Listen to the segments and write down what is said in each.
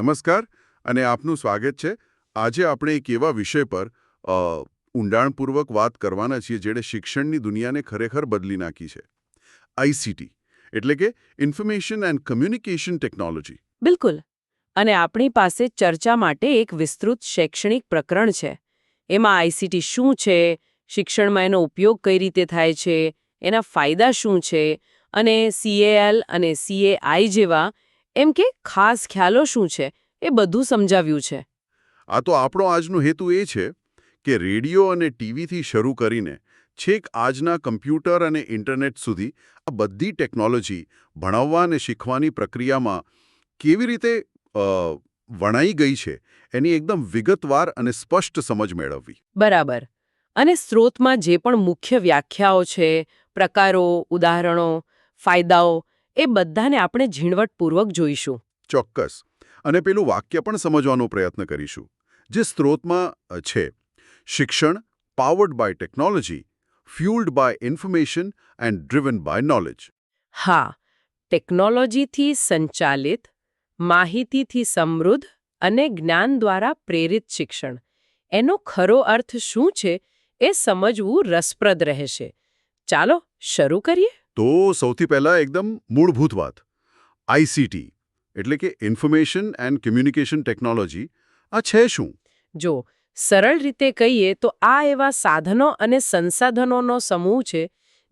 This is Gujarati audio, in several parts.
નમસ્કાર અને આપનું સ્વાગત છે. આજે આપણે એક એવા વિષય પર ઊંડાણપૂર્વક વાત કરવાના છીએ જેણે શિક્ષણની દુનિયાને ખરેખર બદલી નાખી છે. આઈસીટી એટલે કે ઇન્ફોર્મેશન એન્ડ કમ્યુનિકેશન ટેકનોલોજી. બિલકુલ. અને આપણી પાસે ચર્ચા માટે એક વિસ્તૃત શૈક્ષણિક પ્રકરણ છે. એમાં આઈસીટી શું છે, શિક્ષણમાં એનો ઉપયોગ કઈ રીતે થાય છે, એના ફાયદા શું છે, અને સીએએલ અને સીએઆઈ જેવા એમ કે ખાસ ખ્યાલો શું છે? એ બધું સમજાવ્યું છે. આ તો આપણો આજનો હેતુ એ છે કે રેડિયો અને ટીવીથી શરૂ કરીને છેક આજના કમ્પ્યુટર અને ઇન્ટરનેટ સુધી આ બધી ટેકનોલોજી ભણાવવા અને શીખવાની પ્રક્રિયામાં કેવી રીતે વણાઈ ગઈ છે એની એકદમ વિગતવાર અને સ્પષ્ટ સમજ મેળવવી. બરાબર. અને સ્ત્રોતમાં જે પણ મુખ્ય વ્યાખ્યાઓ છે પ્રકારો ઉદાહરણો ફાયદાઓ એ બધાને આપણે ઝીણવટપૂર્વક જોઈશું. ચોક્કસ. અને પેલું વાક્ય પણ સમજવાનો પ્રયત્ન કરીશું જે સ્ત્રોતમાં છે. શિક્ષણ powered by technology fueled by information and driven by knowledge હા ટેકનોલોજીથી સંચાલિત માહિતીથી સમૃદ્ધ અને જ્ઞાન દ્વારા પ્રેરિત શિક્ષણ. એનો ખરો અર્થ શું છે એ સમજવું રસપ્રદ રહેશે. ચાલો શરૂ કરીએ? તો સૌથી પહેલાં એકદમ મૂળભૂત વાત. આઈસીટી એટલે કે ઇન્ફોર્મેશન એન્ડ કમ્યુનિકેશન ટેકનોલોજી, આ છે શું? જો, સરળ રીતે કહીએ તો આ એવા સાધનો અને સંસાધનોનો સમૂહ છે,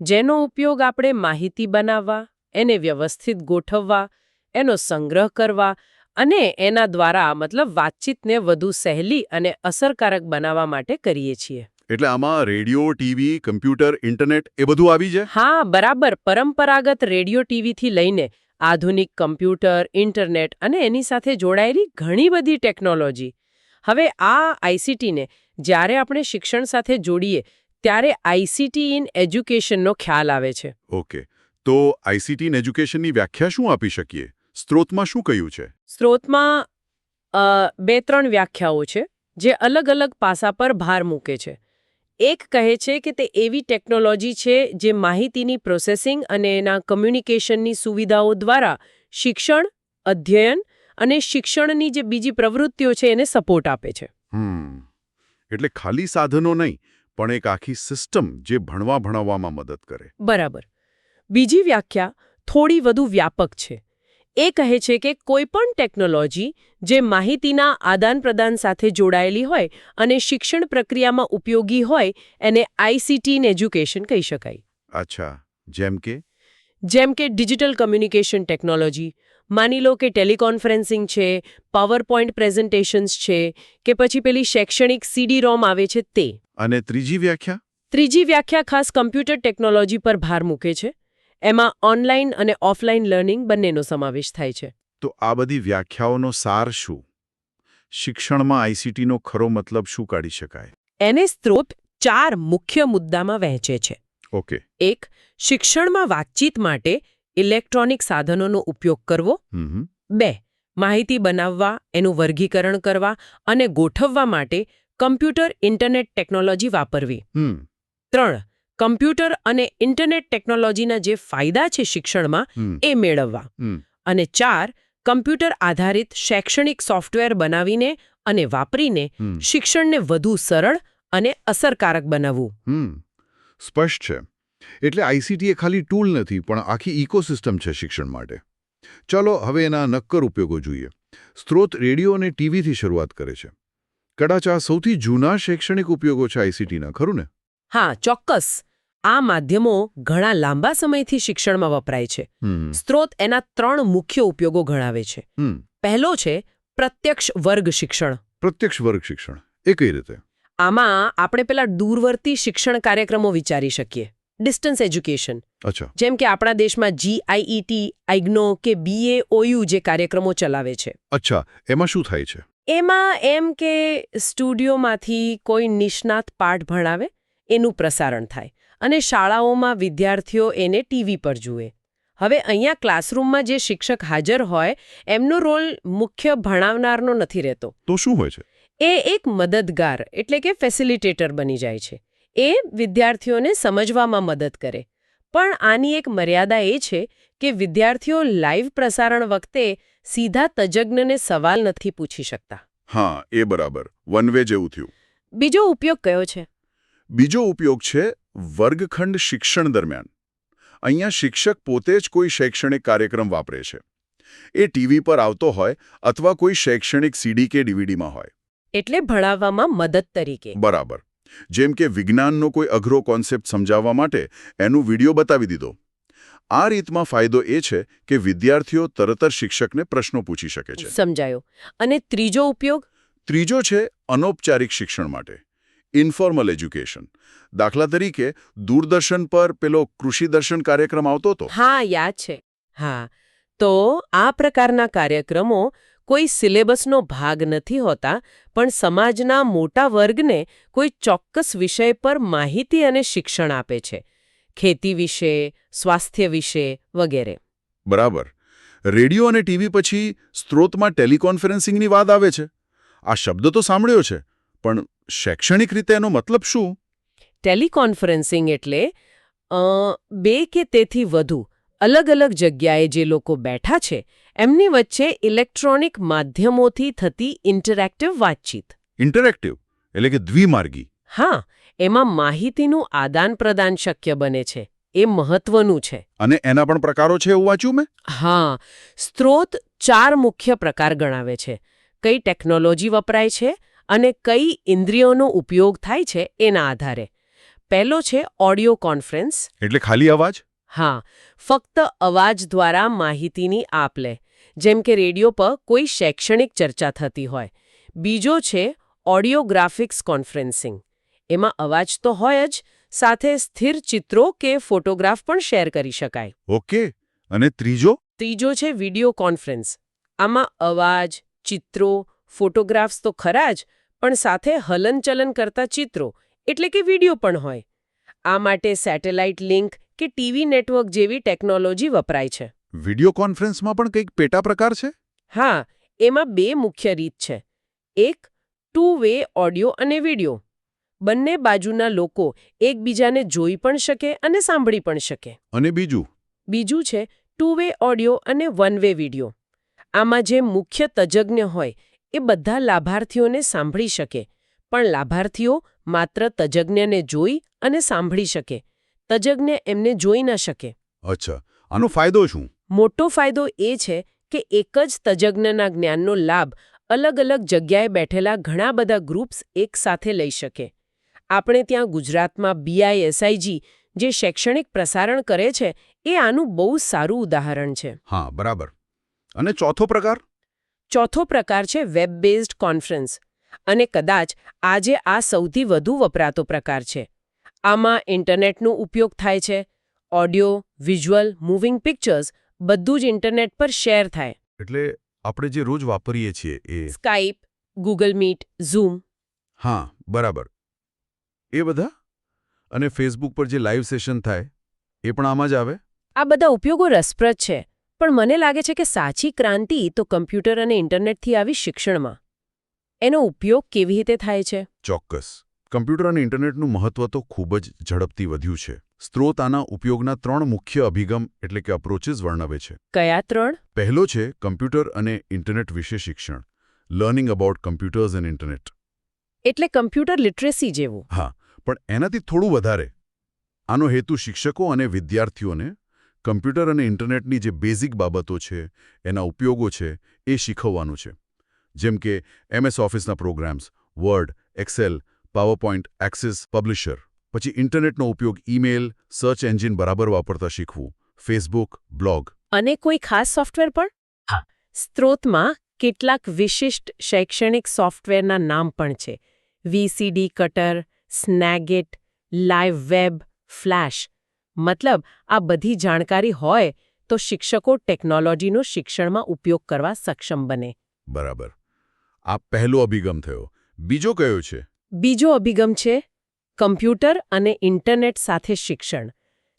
જેનો ઉપયોગ આપણે માહિતી બનાવવા, એને વ્યવસ્થિત ગોઠવવા, એનો સંગ્રહ કરવા અને એના દ્વારા મતલબ વાતચીતને વધુ સહેલી અને અસરકારક બનાવવા માટે કરીએ છીએ. એટલે આમાં રેડિયો ટીવી કમ્પ્યુટર ઇન્ટરનેટ એ બધું આવી જાય હા બરાબર. પરંપરાગત રેડિયો ટીવીથી લઈને આધુનિક કમ્પ્યુટર ઇન્ટરનેટ અને એની સાથે જોડાયેલી ઘણી બધી ટેકનોલોજી. હવે આ આઈસીટીને જ્યારે આપણે શિક્ષણ સાથે જોડીએ ત્યારે આઈસીટી ઇન એજ્યુકેશનનો ખ્યાલ આવે છે. ઓકે. તો આઈસીટી ઇન એજ્યુકેશનની વ્યાખ્યા શું આપી શકીએ? સ્ત્રોતમાં શું કહ્યું છે? સ્ત્રોતમાં બે ત્રણ વ્યાખ્યાઓ છે જે અલગ અલગ પાસા પર ભાર મૂકે છે. એક કહે છે કે તે એવી ટેકનોલોજી છે જે માહિતીની પ્રોસેસિંગ અને એના કમ્યુનિકેશનની સુવિધાઓ દ્વારા શિક્ષણ અધ્યયન અને શિક્ષણની જે બીજી પ્રવૃત્તિઓ છે એને સપોર્ટ આપે છે. હમ. એટલે ખાલી સાધનો નહીં પણ એક આખી સિસ્ટમ જે ભણવા ભણાવવામાં મદદ કરે. બરાબર. બીજી વ્યાખ્યા થોડી વધુ વ્યાપક છે. એ કહે છે કે કોઈપણ ટેકનોલોજી જે માહિતીના આદાન-પ્રદાન સાથે જોડાયેલી હોય અને શિક્ષણ પ્રક્રિયામાં ઉપયોગી હોય એને આઈસીટી ઇન એજ્યુકેશન કહી શકાય. અચ્છા. જેમ કે? જેમ કે ડિજિટલ કમ્યુનિકેશન ટેકનોલોજી માની લો કે ટેલિકોન્ફરન્સિંગ છે પાવરપોઈન્ટ પ્રેઝન્ટેશન્સ છે કે પછી પેલી શૈક્ષણિક સીડી રોમ આવે છે તે. અને ત્રીજી વ્યાખ્યા? ત્રીજી વ્યાખ્યા ખાસ કમ્પ્યુટર ટેકનોલોજી પર ભાર મૂકે છે. એમાં ઓનલાઈન અને ઓફલાઈન લર્નિંગ બંનેનો સમાવેશ થાય છે. તો આ બધી વ્યાખ્યાઓનો સાર શું? શિક્ષણમાં આઈસીટીનો ખરો મતલબ શું કાઢી શકાય? એને સ્ત્રોત ચાર મુખ્ય મુદ્દામાં વહેંચે છે. ઓકે. એક શિક્ષણમાં વાતચીત માટે ઇલેક્ટ્રોનિક સાધનોનો ઉપયોગ કરવો. બે માહિતી બનાવવા એનું વર્ગીકરણ કરવા અને ગોઠવવા માટે કમ્પ્યુટર ઇન્ટરનેટ ટેકનોલોજી વાપરવી. ત્રણ કમ્પ્યુટર અને ઇન્ટરનેટ ટેકનોલોજીના જે ફાયદા છે શિક્ષણમાં એ મેળવવા. અને ચાર કમ્પ્યુટર આધારિત શૈક્ષણિક સોફ્ટવેર બનાવીને અને વાપરીને શિક્ષણને વધુ સરળ અને અસરકારક બનાવવું. સ્પષ્ટ છે. એટલે આઈસીટી એ ખાલી ટૂલ નથી પણ આખી ઇકોસિસ્ટમ છે શિક્ષણ માટે. ચાલો હવે એના નક્કર ઉપયોગો જોઈએ. સ્ત્રોત રેડિયો અને ટીવીથી શરૂઆત કરે છે. કદાચ આ સૌથી જૂના શૈક્ષણિક ઉપયોગો છે આઈસીટીના ખરું ને? હા ચોક્કસ. આ માધ્યમો ઘણા લાંબા સમયથી શિક્ષણમાં વપરાય છે. સ્ત્રોત એના ત્રણ મુખ્ય ઉપયોગો ગણાવે છે. પહેલો છે પ્રત્યક્ષ વર્ગ શિક્ષણ. પ્રત્યક્ષ વર્ગ શિક્ષણ. એ કઈ રીતે? આમાં આપણે પેલા દૂરવર્તી શિક્ષણ કાર્યક્રમો વિચારી શકીએ. Distance education. અચ્છા. જેમ કે આપણા દેશમાં જીઆઈઈટી આઈગ્નો કે બીએઓયુ જે કાર્યક્રમો ચલાવે છે. અચ્છા. એમાં શું થાય છે? એમાં એમ કે સ્ટુડિયોમાંથી કોઈ નિષ્ણાત પાઠ ભણાવે એનું પ્રસારણ થાય. અને શાળાઓમાં વિદ્યાર્થીઓ એને ટીવી પર જુએ. હવે અહીંયા ક્લાસરૂમમાં જે શિક્ષક હાજર હોય એમનો રોલ મુખ્ય ભણાવનારનો નથી રહેતો. તો શું હોય છે? એ એક મદદગાર એટલે કે ફેસિલિટેટર બની જાય છે. એ વિદ્યાર્થીઓને સમજવામાં મદદ કરે. પણ આની એક મર્યાદા એ છે કે વિદ્યાર્થીઓ લાઈવ પ્રસારણ વખતે સીધા તજજ્ઞને સવાલ નથી પૂછી શકતા. હા એ બરાબર. વન વે જેવું થયું. બીજો ઉપયોગ કયો છે? બીજો ઉપયોગ છે વર્ગખંડ શિક્ષણ દરમિયાન. અહીંયા શિક્ષક પોતે જ કોઈ શૈક્ષણિક કાર્યક્રમ વાપરે છે. એ ટીવી પર આવતો હોય અથવા કોઈ શૈક્ષણિક સીડી કે ડીવીડીમાં હોય. એટલે ભણાવવામાં મદદ તરીકે. બરાબર. જેમ કે વિજ્ઞાનનો કોઈ અઘરો કોન્સેપ્ટ સમજાવવા માટે એનું વીડિયો બતાવી દીધો. આ રીતમાં ફાયદો એ છે કે વિદ્યાર્થીઓ તરત જ શિક્ષકને પ્રશ્નો પૂછી શકે છે. સમજાયો. અને ત્રીજો ઉપયોગ? ત્રીજો છે અનૌપચારિક શિક્ષણ માટે. ઇન્ફોર્મલ એજ્યુકેશન દાખલા તરીકે દૂરદર્શન પર પેલો કૃષિ દર્શન કાર્યક્રમ આવતો હતો. હા યાદ છે. હા. તો આ પ્રકારના કાર્યક્રમો કોઈ સિલેબસનો ભાગ નથી હોતા પણ સમાજના મોટા વર્ગને કોઈ ચોક્કસ વિષય પર માહિતી અને શિક્ષણ આપે છે. ખેતી વિશે સ્વાસ્થ્ય વિશે વગેરે. બરાબર. રેડિયો અને ટીવી પછી સ્ત્રોતમાં ટેલિકોન્ફરન્સિંગની વાત આવે છે. આ શબ્દ તો સાંભળ્યો છે પણ શૈક્ષણિક રીતે એનો મતલબ શું? ટેલિકોન્ફરન્સિંગ એટલે બે કે તેથી વધુ અલગ અલગ જગ્યાએ જે લોકો બેઠા છે એમની વચ્ચે ઇલેક્ટ્રોનિક માધ્યમોથી થતી ઇન્ટરેક્ટિવ વાતચીત. ઇન્ટરેક્ટિવ એટલે કે દ્વિમાર્ગી. હા એમાં માહિતીનું આદાન પ્રદાન શક્ય બને છે એ મહત્વનું છે. અને એના પણ પ્રકારો છે એવું વાંચ્યું મેં? હા સ્ત્રોત ચાર મુખ્ય પ્રકાર ગણાવે છે. કઈ ટેકનોલોજી વપરાય છે અને કઈ ઇન્દ્રિયોનો ઉપયોગ થાય છે એના આધારે. પહેલો છે ઓડિયો કોન્ફરન્સ. એટલે ખાલી અવાજ? હા ફક્ત અવાજ દ્વારા માહિતીની આપ લે. જેમ કે રેડિયો પર કોઈ શૈક્ષણિક ચર્ચા થતી હોય. બીજો છે ઓડિયોગ્રાફિક્સ કોન્ફરન્સિંગ. એમાં અવાજ તો હોય જ સાથે સ્થિર ચિત્રો કે ફોટોગ્રાફ પણ શેર કરી શકાય. ઓકે અને ત્રીજો? ત્રીજો છે વિડિયો કોન્ફરન્સ. આમાં અવાજ ચિત્રો ફોટોગ્રાફ્સ તો ખરા જ પણ સાથે હલનચલન કરતા ચિત્રો એટલે કે વિડિયો પણ હોય. આ માટે સેટેલાઇટ લિંક કે ટીવી નેટવર્ક જેવી ટેકનોલોજી વપરાય છે. વિડિયો કોન્ફરન્સમાં પણ કંઈક પેટા પ્રકાર છે? હા એમાં બે મુખ્ય રીત છે. એક ટુ વે ઓડિયો અને વિડિયો. બંને બાજુના લોકો એકબીજાને જોઈ પણ શકે અને સાંભળી પણ શકે. અને બીજું? બીજું છે ટુ વે ઓડિયો અને વન વે વિડિયો. આમાં જે મુખ્ય તજજ્ઞ હોય એ બધા લાભાર્થીઓને સાંભળી શકે પણ લાભાર્થીઓ માત્ર તજજ્ઞને જોઈ અને સાંભળી શકે. તજજ્ઞ એમને જોઈ ન શકે. અચ્છા આનો ફાયદો શું? મોટો ફાયદો એ છે કે એક જ તજજ્ઞના જ્ઞાનનો લાભ અલગ અલગ જગ્યાએ બેઠેલા ઘણા બધા ગ્રુપ્સ એકસાથે લઈ શકે. આપણે ત્યાં ગુજરાતમાં બીઆઈએસઆઈજી જે શૈક્ષણિક પ્રસારણ કરે છે એ આનું બહુ સારું ઉદાહરણ છે. હા બરાબર. અને ચોથો પ્રકાર? ચોથો પ્રકાર છે વેબ બેઝડ કોન્ફરન્સ. અને કદાચ આજે આ સૌથી વધુ વપરાતો પ્રકાર છે. આમાં ઇન્ટરનેટનો ઉપયોગ થાય છે ઓડિયો વિઝ્યુઅલ મૂવિંગ પિક્ચર્સ બધું જ ઇન્ટરનેટ પર શેર થાય. એટલે આપણે જે રોજ વાપરીએ છીએ એ સ્કાઇપ ગૂગલ મીટ ઝૂમ. હા બરાબર. એ બધા? અને ફેસબુક પર જે લાઈવ સેશન થાય એ પણ આમાં જ આવે? આ બધા ઉપયોગો રસપ્રદ છે. પણ મને લાગે છે કે સાચી ક્રાંતિ તો કમ્પ્યુટર અને ઇન્ટરનેટથી આવી શિક્ષણમાં. એનો ઉપયોગ કેવી રીતે થાય છે? ચોક્કસ. કમ્પ્યુટર અને ઇન્ટરનેટનું મહત્વ તો ખૂબ જ ઝડપથી વધ્યું છે. સ્ત્રોત આના ઉપયોગના ત્રણ મુખ્ય અભિગમ એટલે કે અપ્રોચીસ વર્ણવે છે. કયા ત્રણ? પહેલો છે કમ્પ્યુટર અને ઇન્ટરનેટ વિશે શિક્ષણ. Learning about computers and internet એટલે કમ્પ્યુટર લિટરેસી જેવું. હા પણ એનાથી થોડું વધારે. આનો હેતુ શિક્ષકો અને વિદ્યાર્થીઓને કમ્પ્યુટર અને ઇન્ટરનેટની જે બેઝિક બાબતો છે, એના ઉપયોગો છે, એ શીખવવાનું છે. જેમ કે એમએસ ઓફિસના programs, Word, Excel, PowerPoint, Access, Publisher. પછી ઇન્ટરનેટનો ઉપયોગ ઈમેલ, સર્ચ એન્જિન બરાબર વાપરતા શીખવું, ફેસબુક, બ્લોગ. અને કોઈ ખાસ સોફ્ટવેર પણ? હા. સ્ત્રોતમાં કેટલાક વિશિષ્ટ શૈક્ષણિક સોફ્ટવેરના નામ પણ છે. VCD cutter, Snagit live web, flash મતલબ આ બધી જાણકારી હોય તો શિક્ષકો ટેકનોલોજીનો શિક્ષણમાં ઉપયોગ કરવા સક્ષમ બને. બરાબર. આ પહેલો અભિગમ થયો. બીજો કયો છે? બીજો અભિગમ છે કમ્પ્યુટર અને ઇન્ટરનેટ સાથે શિક્ષણ.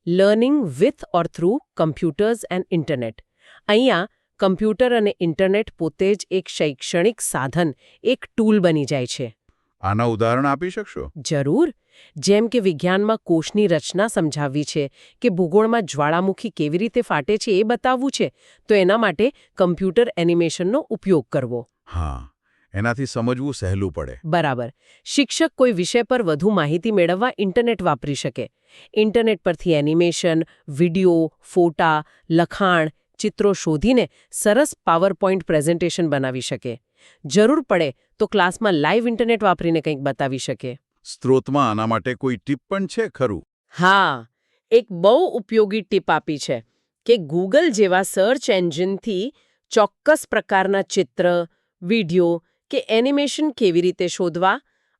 Learning with or through computers and internet. અહીંયા કમ્પ્યુટર અને ઇન્ટરનેટ પોતે જ એક શૈક્ષણિક સાધન એક ટૂલ બની જાય છે. આના ઉદાહરણ આપી શકશો? જરૂર. જેમ કે વિજ્ઞાનમાં કોષની રચના સમજાવવી છે કે ભૂગોળમાં જ્વાળામુખી કેવી રીતે ફાટે છે એ બતાવવું છે તો એના માટે કમ્પ્યુટર એનિમેશનનો ઉપયોગ કરવો. હા એનાથી સમજવું સહેલું પડે. બરાબર. શિક્ષક કોઈ વિષય પર વધુ માહિતી મેળવવા ઇન્ટરનેટ વાપરી શકે. ઇન્ટરનેટ પરથી એનિમેશન વિડિયો ફોટા લખાણ ચિત્રો શોધીને સરસ પાવરપોઈન્ટ પ્રેઝન્ટેશન બનાવી શકે. જરૂર પડે તો ક્લાસમાં લાઈવ ઇન્ટરનેટ વાપરીને કંઈક બતાવી શકે. સ્ત્રોતમાં આના માટે કોઈ ટીપ પણ છે ખરું? હા એક બહુ ઉપયોગી ટીપ આપી છે કે ગૂગલ જેવા સર્ચ એન્જિનથી ચોક્કસ પ્રકારના ચિત્ર વિડિયો કે એનિમેશન કેવી રીતે શોધવા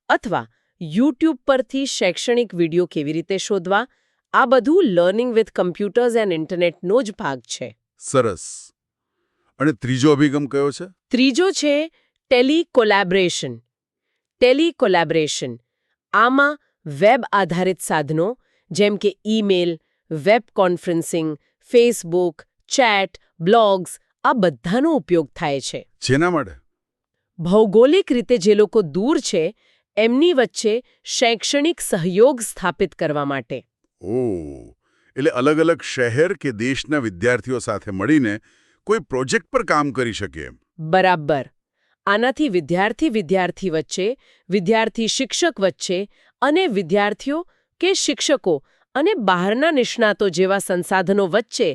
અથવા યુટ્યુબ પરથી શૈક્ષણિક વીડિયો કેવી રીતે શોધવા આ બધું લર્નિંગ વિથ કમ્પ્યુટર્સ એન્ડ ઇન્ટરનેટનો જ ભાગ છે. સરસ. અને ત્રીજો અભિગમ કયો છે? ત્રીજો છે ટેલિકોલેબરેશન. ટેલિકોલેબરેશન આમાં વેબ આધારિત સાધનો જેમ કે email web conferencing Facebook chat blogs આ બધાનો ઉપયોગ થાય છે. જેના માટે? ભૌગોલિક રીતે જે લોકો દૂર છે એમની વચ્ચે શૈક્ષણિક સહયોગ સ્થાપિત કરવા માટે. ઓ એટલે અલગ અલગ શહેર કે દેશના વિદ્યાર્થીઓ સાથે મળીને કોઈ પ્રોજેક્ટ પર કામ કરી શકે એમ? બરાબર. આનાથી વિદ્યાર્થી વિદ્યાર્થી વચ્ચે વિદ્યાર્થી શિક્ષક વચ્ચે અને વિદ્યાર્થીઓ કે શિક્ષકો અને બહારના નિષ્ણાતો જેવા સંસાધનો વચ્ચે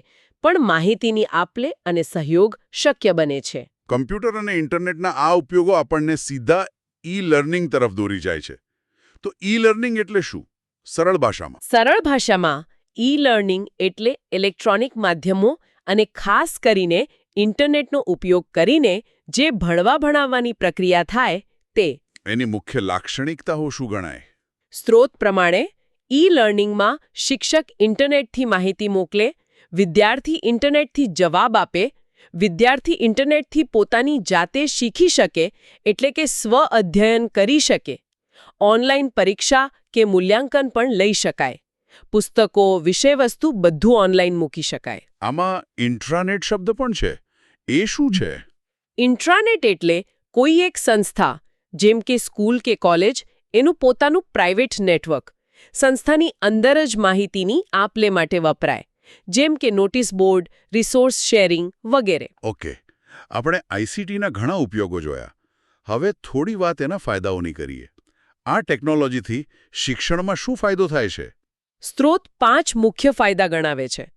પણ માહિતીની આપલે અને સહયોગ શક્ય બને છે. કમ્પ્યુટર અને ઇન્ટરનેટના આ ઉપયોગો આપણને સીધા ઈ લર્નિંગ તરફ દોરી જાય છે. તો ઈ લર્નિંગ એટલે શું? સરળ ભાષામાં. સરળ ભાષામાં ઈ લર્નિંગ એટલે ઇલેક્ટ્રોનિક માધ્યમો અને ખાસ કરીને ઇન્ટરનેટનો ઉપયોગ કરીને જે ભણવા ભણાવવાની પ્રક્રિયા થાય તે. એની મુખ્ય લાક્ષણિકતાઓ શું ગણાય? સ્ત્રોત પ્રમાણે ઈ લર્નિંગમાં શિક્ષક ઇન્ટરનેટથી માહિતી મોકલે વિદ્યાર્થી ઇન્ટરનેટથી જવાબ આપે વિદ્યાર્થી ઇન્ટરનેટથી પોતાની જાતે શીખી શકે એટલે કે સ્વ અધ્યયન કરી શકે. ઓનલાઈન પરીક્ષા કે મૂલ્યાંકન પણ લઈ શકાય. પુસ્તકો વિષયવસ્તુ બધું ઓનલાઈન મૂકી શકાય. આમાં ઇન્ટ્રાનેટ શબ્દ પણ છે. એ શું છે? ઇન્ટ્રાનેટ એટલે કોઈ એક સંસ્થા જેમ કે સ્કૂલ કે કોલેજ એનું પોતાનું પ્રાઇવેટ નેટવર્ક. સંસ્થાની અંદર જ માહિતીની આપલે માટે વપરાય જેમ કે નોટિસ બોર્ડ રિસોર્સ શેરિંગ વગેરે. ઓકે આપણે આઈસીટીના ઘણા ઉપયોગો જોયા. હવે થોડી વાત એના ફાયદાઓની કરીએ. આ ટેકનોલોજીથી શિક્ષણમાં શું ફાયદો થાય છે? સ્ત્રોત પાંચ મુખ્ય ફાયદા ગણાવે છે.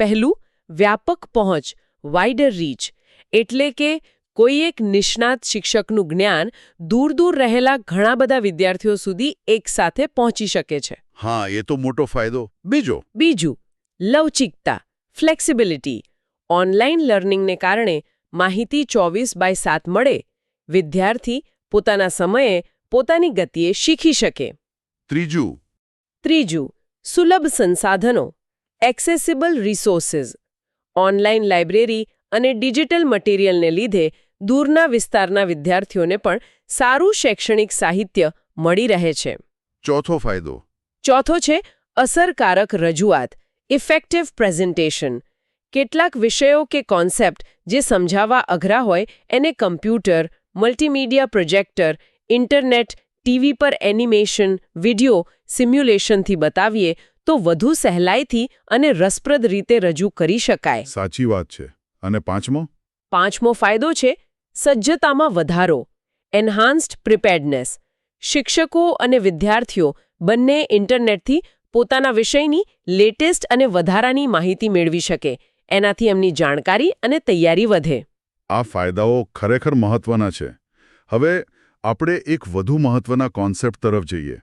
પહેલું વ્યાપક પહોંચ વાઇડર રીચ એટલે કે કોઈ એક નિષ્ણાત શિક્ષકનું જ્ઞાન દૂર દૂર રહેલા ઘણા બધા વિદ્યાર્થીઓ સુધી એકસાથે પહોંચી શકે છે. હા એ તો મોટો ફાયદો. બીજો? બીજું લવચિકતા ફ્લેક્સિબિલિટી. ઓનલાઈન લર્નિંગને કારણે માહિતી ચોવીસ બાય સાત મળે વિદ્યાર્થી પોતાના સમયે પોતાની ગતિએ શીખી શકે. ત્રીજું? ત્રીજું સુલભ સંસાધનો એક્સેસિબલ રિસોર્સિસ. ઓનલાઈન લાઇબ્રેરી અને ડિજિટલ મટીરિયલને લીધે દૂરના વિસ્તારના વિદ્યાર્થીઓને પણ સારું શૈક્ષણિક સાહિત્ય મળી રહે છે. ચોથો ફાયદો. ચોથો છે અસરકારક રજૂઆત ઇફેક્ટિવ પ્રેઝન્ટેશન કેટલાક વિષયો કે કોન્સેપ્ટ જે સમજાવવા અઘરા હોય એને computer multimedia projector internet TV પર એનિમેશન વિડિયો સિમ્યુલેશનથી બતાવીએ તો વધુ સહેલાઈથી અને રસપ્રદ રીતે રજૂ કરી શકાય. સાચી વાત છે. અને પાંચમો? પાંચમો ફાયદો છે સજ્જતામાં વધારો એન્હાન્સ્ડ પ્રિપેર્ડનેસ શિક્ષકો અને વિદ્યાર્થીઓ બંને ઇન્ટરનેટથી પોતાના વિષયની લેટેસ્ટ અને વધારાની માહિતી મેળવી શકે એનાથી એમની જાણકારી અને તૈયારી વધે. આ ફાયદાઓ ખરેખર મહત્વના છે. હવે આપણે એક વધુ મહત્વના કોન્સેપ્ટ તરફ જઈએ.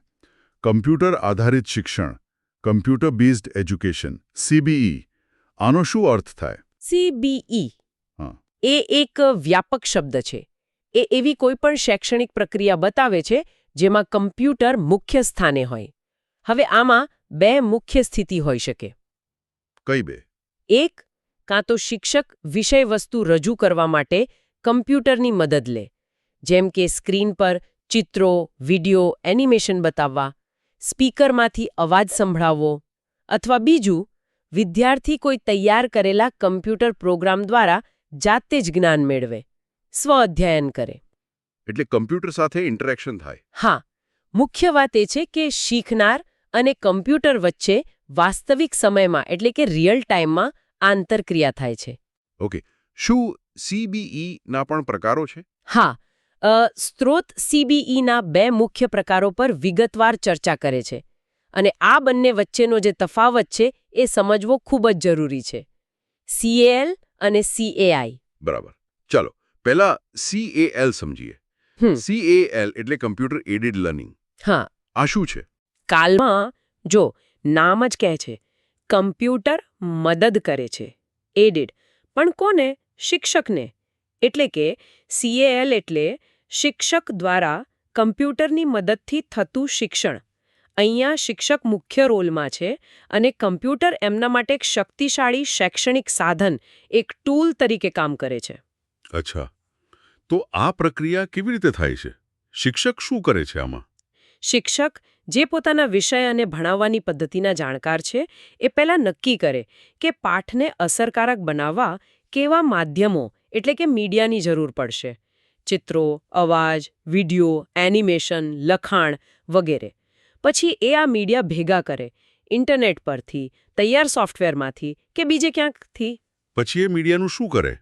કમ્પ્યુટર આધારિત શિક્ષણ કમ્પ્યુટર બેઝડ એજ્યુકેશન સીબીઈ. આનો શું અર્થ થાય? સીબીઈ એ એક વ્યાપક શબ્દ છે. એ એવી કોઈ પણ શૈક્ષણિક પ્રક્રિયા બતાવે છે જેમાં કમ્પ્યુટર મુખ્ય સ્થાને હોય. હવે આમાં બે મુખ્ય સ્થિતિ હોઈ શકે. કઈ બે? એક કાં તો શિક્ષક વિષયવસ્તુ રજૂ કરવા માટે કમ્પ્યુટરની મદદ લે જેમ કે સ્ક્રીન પર ચિત્રો વિડિયો એનિમેશન બતાવવા સ્પીકરમાંથી અવાજ સંભળાવવો અથવા બીજું વિદ્યાર્થી કોઈ તૈયાર કરેલા કમ્પ્યુટર પ્રોગ્રામ દ્વારા જાતે જ જ્ઞાન મેળવે સ્વ અધ્યયન કરે. એટલે કમ્પ્યુટર સાથે ઇન્ટરેક્શન થાય. હા મુખ્ય વાત એ છે કે શીખનાર અને કમ્પ્યુટર વચ્ચે વાસ્તવિક સમયમાં એટલે કે રિયલ ટાઈમમાં આંતરક્રિયા થાય છે. ઓકે શું સીબીઈ ના પણ પ્રકારો છે? હા સ્ત્રોત સીબીઈના બે મુખ્ય પ્રકારો પર વિગતવાર ચર્ચા કરે છે. અને આ બંને વચ્ચેનો જે તફાવત છે એ સમજવો ખૂબ જ જરૂરી છે. સીએએલ અને સીએઆઈ બરાબર. ચાલો પહેલા સીએએલ સમજીએ. સીએએલ એટલે કમ્પ્યુટર એડેડ લર્નિંગ હા. આ શું છે? કાલમાં જો નામ જ કહે છે કમ્પ્યુટર મદદ કરે છે એડેડ પણ કોને? શિક્ષકને. એટલે કે સીએએલ એટલે શિક્ષક દ્વારા કમ્પ્યુટરની મદદથી થતું શિક્ષણ. અહીંયા શિક્ષક મુખ્ય રોલમાં છે અને કમ્પ્યુટર એમના માટે એક શક્તિશાળી શૈક્ષણિક સાધન એક ટૂલ તરીકે કામ કરે છે. અચ્છા. તો આ પ્રક્રિયા કેવી રીતે થાય છે? શિક્ષક શું કરે છે આમાં? શિક્ષક જે પોતાના વિષય અને ભણાવવાની પદ્ધતિના જાણકાર છે એ પહેલાં નક્કી કરે કે પાઠને અસરકારક બનાવવા કેવા માધ્યમો એટલે કે મીડિયાની જરૂર પડશે. ચિત્રો અવાજ વીડિયો એનિમેશન લખાણ વગેરે. પછી એ આ મીડિયા ભેગા કરે ઇન્ટરનેટ પરથી તૈયાર સોફ્ટવેરમાંથી કે બીજે ક્યાંકથી? પછી એ મીડિયાનું શું કરે?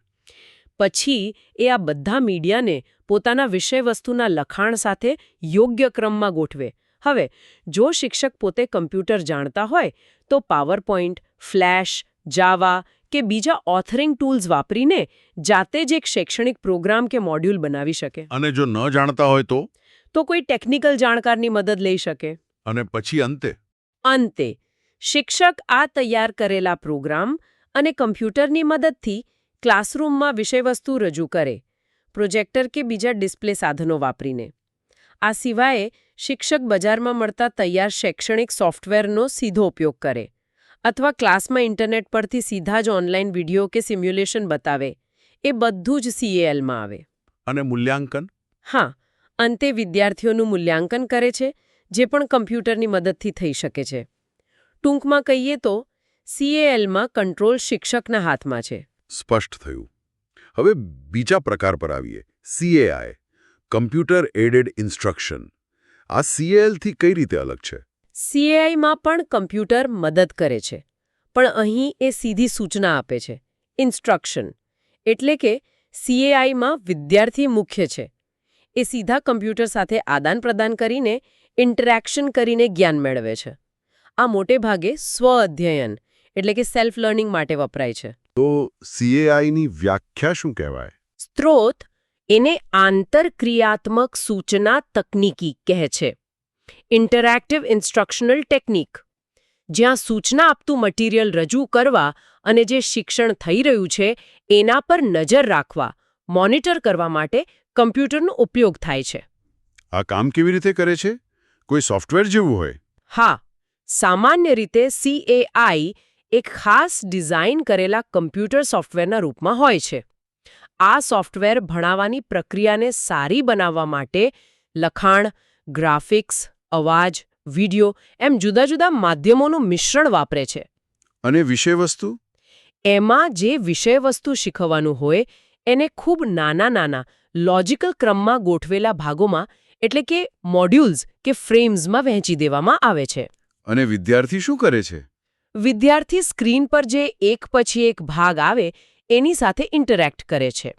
પછી એ આ બધા મીડિયાને પોતાના વિષયવસ્તુના લખાણ સાથે યોગ્ય ક્રમમાં ગોઠવે. હવે જો શિક્ષક પોતે કમ્પ્યુટર જાણતા હોય તો પાવરપોઈન્ટ ફ્લેશ જાવા કે બીજા ઓથરિંગ ટૂલ્સ વાપરીને જાતે જ એક શૈક્ષણિક પ્રોગ્રામ કે મોડ્યુલ બનાવી શકે. અને જો ન જાણતા હોય તો? તો કોઈ ટેકનિકલ જાણકારની મદદ લઈ શકે. અને પછી અંતે? અંતે. શિક્ષક આ તૈયાર કરેલા પ્રોગ્રામ અને કમ્પ્યુટરની મદદથી ક્લાસરૂમમાં વિષયવસ્તુ રજૂ કરે પ્રોજેક્ટર કે બીજા ડિસ્પ્લે સાધનો વાપરીને. આ સિવાય શિક્ષક બજારમાં મળતા તૈયાર શૈક્ષણિક સોફ્ટવેરનો સીધો ઉપયોગ કરે અથવા ક્લાસમાં ઇન્ટરનેટ પરથી સીધા જ ઓનલાઈન વીડિયો કે સિમ્યુલેશન બતાવે. એ બધું જ સીએએલમાં આવે. અને મૂલ્યાંકન? હા અંતે વિદ્યાર્થીઓનું મૂલ્યાંકન કરે છે જે પણ કમ્પ્યુટરની મદદથી થઈ શકે છે. ટૂંકમાં કહીએ તો સીએએલમાં કંટ્રોલ શિક્ષકના હાથમાં છે. સ્પષ્ટ થયું. હવે બીજા પ્રકાર પર આવીએ. સીએઆઈ કમ્પ્યુટર એડેડ ઇન્સ્ટ્રક્શન આ સીએએલથી કઈ રીતે અલગ છે? સીએઆઈમાં પણ કમ્પ્યુટર મદદ કરે છે પણ અહીં એ સીધી સૂચના આપે છે. ઇન્સ્ટ્રક્શન એટલે કે સીએઆઈમાં વિદ્યાર્થી મુખ્ય છે. એ સીધા કમ્પ્યુટર સાથે આદાન પ્રદાન કરીને ઇન્ટરેક્શન કરીને જ્ઞાન મેળવે છે. આ મોટે ભાગે સ્વ અધ્યયન એટલે કે સેલ્ફ લર્નિંગ માટે વપરાય છે. તો સીએઆઈની વ્યાખ્યા શું કહેવાય? સ્ત્રોત એને આંતરક્રિયાત્મક સૂચના તકનીકી કહે છે. Interactive instructional technique. જ્યાં સૂચના આપતું મટીરિયલ રજૂ કરવા અને જે શિક્ષણ થઈ રહ્યું છે એના પર નજર રાખવા મોનિટર કરવા માટે કમ્પ્યુટરનો ઉપયોગ થાય છે. આ કામ કેવી રીતે કરે છે? કોઈ સોફ્ટવેર જેવું હોય? હા સામાન્ય રીતે સીએઆઈ એક ખાસ ડિઝાઇન કરેલા કમ્પ્યુટર સોફ્ટવેરના રૂપમાં હોય છે. આ સોફ્ટવેર ભણાવવાની પ્રક્રિયાને સારી બનાવવા માટે લખાણ ગ્રાફિક્સ અવાજ વિડિયો એમ જુદા જુદા માધ્યમોનું મિશ્રણ વાપરે છે. અને વિષયવસ્તુ? એમાં જે વિષયવસ્તુ શીખવવાનું હોય એને ખૂબ નાના નાના લોજિકલ ક્રમમાં ગોઠવેલા ભાગોમાં એટલે કે મોડ્યુલ્સ કે ફ્રેમ્સમાં વહેંચી દેવામાં આવે છે. અને વિદ્યાર્થી શું કરે છે? વિદ્યાર્થી સ્ક્રીન પર જે એક પછી એક ભાગ આવે એની સાથે ઇન્ટરેક્ટ કરે છે.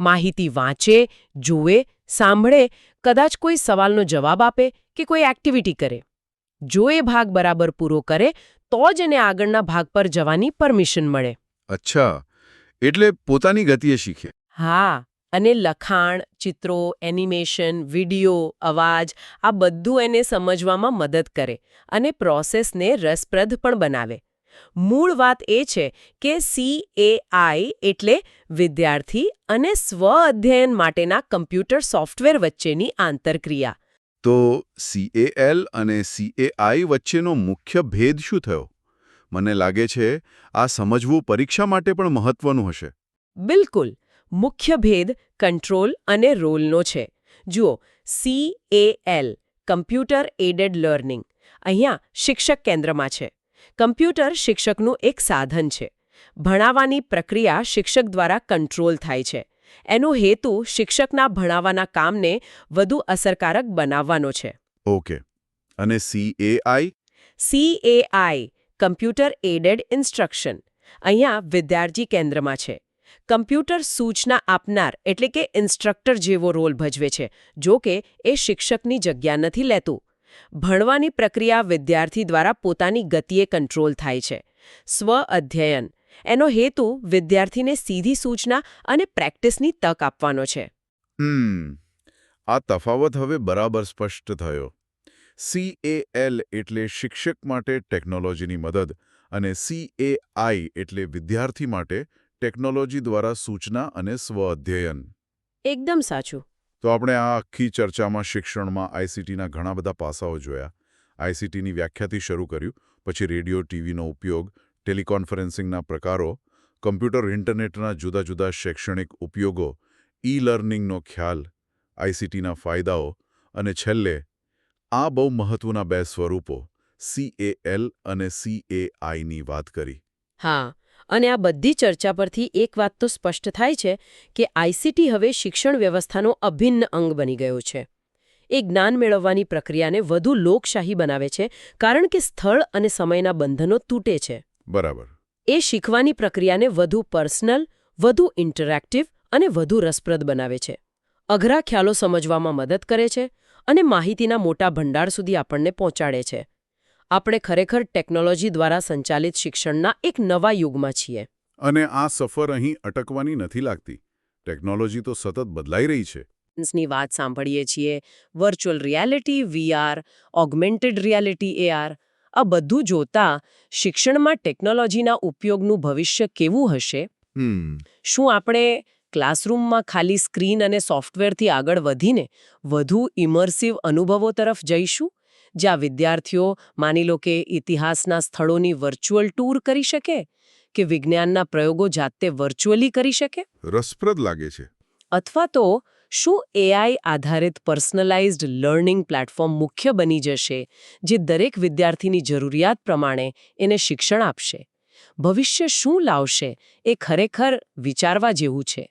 માહિતી વાંચે જુએ સાંભળે કદાચ કોઈ સવાલનો જવાબ આપે કે કોઈ એક્ટિવિટી કરે. જો એ ભાગ બરાબર પૂરો કરે તો જ એને આગળના ભાગ પર જવાની પરમિશન મળે. અચ્છા. એટલે પોતાની ગતિએ શીખે. હા. અને લખાણ ચિત્રો એનિમેશન વીડિયો અવાજ આ બધું એને સમજવામાં મદદ કરે અને પ્રોસેસને રસપ્રદ પણ બનાવે. મૂળ વાત એ છે કે CAI એટલે વિદ્યાર્થી અને સ્વ અધ્યયન માટેના કમ્પ્યુટર સોફ્ટવેર વચ્ચેની આંતરક્રિયા. તો સીએએલ અને સીએઆઈ વચ્ચેનો મુખ્ય ભેદ શું થયો? મને લાગે છે આ સમજવું પરીક્ષા માટે પણ મહત્વનું હશે. બિલકુલ. મુખ્ય ભેદ કંટ્રોલ અને રોલનો છે. જુઓ સીએએલ કમ્પ્યુટર એડેડ લર્નિંગ અહીંયા શિક્ષક કેન્દ્રમાં છે. કમ્પ્યુટર શિક્ષકનું એક સાધન છે. ભણાવવાની પ્રક્રિયા શિક્ષક દ્વારા કંટ્રોલ થાય છે. એનો હેતુ શિક્ષકના ભણાવવાના કામને વધુ અસરકારક બનાવવાનો છે. ઓકે. અને CAI CAI computer aided instruction અહીંયા વિદ્યાર્થી કેન્દ્રમાં છે. કમ્પ્યુટર સૂચના આપનાર એટલે કે ઇન્સ્ટ્રક્ટર જેવો રોલ ભજવે છે, જો કે એ શિક્ષકની જગ્યા નથી લેતું. ભણવાની પ્રક્રિયા વિદ્યાર્થી દ્વારા પોતાની ગતિએ કંટ્રોલ થાય છે. સ્વ અધ્યયન. એનો હેતુ વિદ્યાર્થીને સીધી સૂચના અને પ્રેક્ટિસની તક આપવાનો છે. આ તફાવત હવે બરાબર સ્પષ્ટ થયો. સીએએલ એટલે શિક્ષક માટે ટેકનોલોજીની મદદ અને સીએઆઈ એટલે વિદ્યાર્થી માટે ટેકનોલોજી દ્વારા સૂચના અને સ્વઅધ્યયન એકદમ સાચું. તો આપણે આ આખી ચર્ચામાં શિક્ષણમાં આઈસીટીના ઘણા બધા પાસાઓ જોયા. આઈસીટીની વ્યાખ્યાથી શરૂ કર્યું પછી રેડિયો ટીવીનો ઉપયોગ ટેલિકોન્ફરન્સિંગના પ્રકારો કમ્પ્યુટર ઇન્ટરનેટના જુદા જુદા શૈક્ષણિક ઉપયોગો ઈ લર્નિંગનો ખ્યાલ આઈસીટીના ફાયદાઓ અને છેલ્લે આ બહુ મહત્વના બે સ્વરૂપો સીએએલ અને સીએઆઈની વાત કરી. હા. અને આ બધી ચર્ચા પરથી એક વાત તો સ્પષ્ટ થાય છે કે આઈસીટી હવે શિક્ષણ વ્યવસ્થાનો અભિન્ન અંગ બની ગયો છે. એ જ્ઞાન મેળવવાની પ્રક્રિયાને વધુ લોકશાહી બનાવે છે કારણ કે સ્થળ અને સમયના બંધનો તૂટે છે. બરાબર. એ શીખવાની પ્રક્રિયાને વધુ પર્સનલ વધુ ઇન્ટરેક્ટિવ અને વધુ રસપ્રદ બનાવે છે. અઘરા ખ્યાલો સમજવામાં મદદ કરે છે અને માહિતીના મોટા ભંડાર સુધી આપણને પહોંચાડે છે. આપણે ખરેખર ટેકનોલોજી દ્વારા સંચાલિત શિક્ષણના એક નવા યુગમાં છીએ. અને આ સફર અહીં અટકવાની નથી લાગતી. ટેકનોલોજી તો સતત બદલાઈ રહી છે. ની વાત સાંભળીએ છીએ. Virtual reality VR augmented reality AR આ બધું જોતા શિક્ષણમાં ટેકનોલોજીના ઉપયોગનું ભવિષ્ય કેવું હશે? શું આપણે ક્લાસરૂમમાં ખાલી સ્ક્રીન અને સોફ્ટવેરથી આગળ વધીને વધુ ઇમર્સિવ અનુભવો તરફ જઈશું? જ્યાં વિદ્યાર્થીઓ માની લો કે ઇતિહાસના સ્થળોની વર્ચ્યુઅલ ટૂર કરી શકે કે વિજ્ઞાનના પ્રયોગો જાતે વર્ચ્યુઅલી કરી શકે? રસપ્રદ લાગે છે. અથવા તો શું એઆઈ આધારિત પર્સનલાઇઝ્ડ લર્નિંગ પ્લેટફોર્મ મુખ્ય બની જશે જે દરેક વિદ્યાર્થીની જરૂરિયાત પ્રમાણે એને શિક્ષણ આપશે? ભવિષ્ય શું લાવશે એ ખરેખર વિચારવા જેવું છે.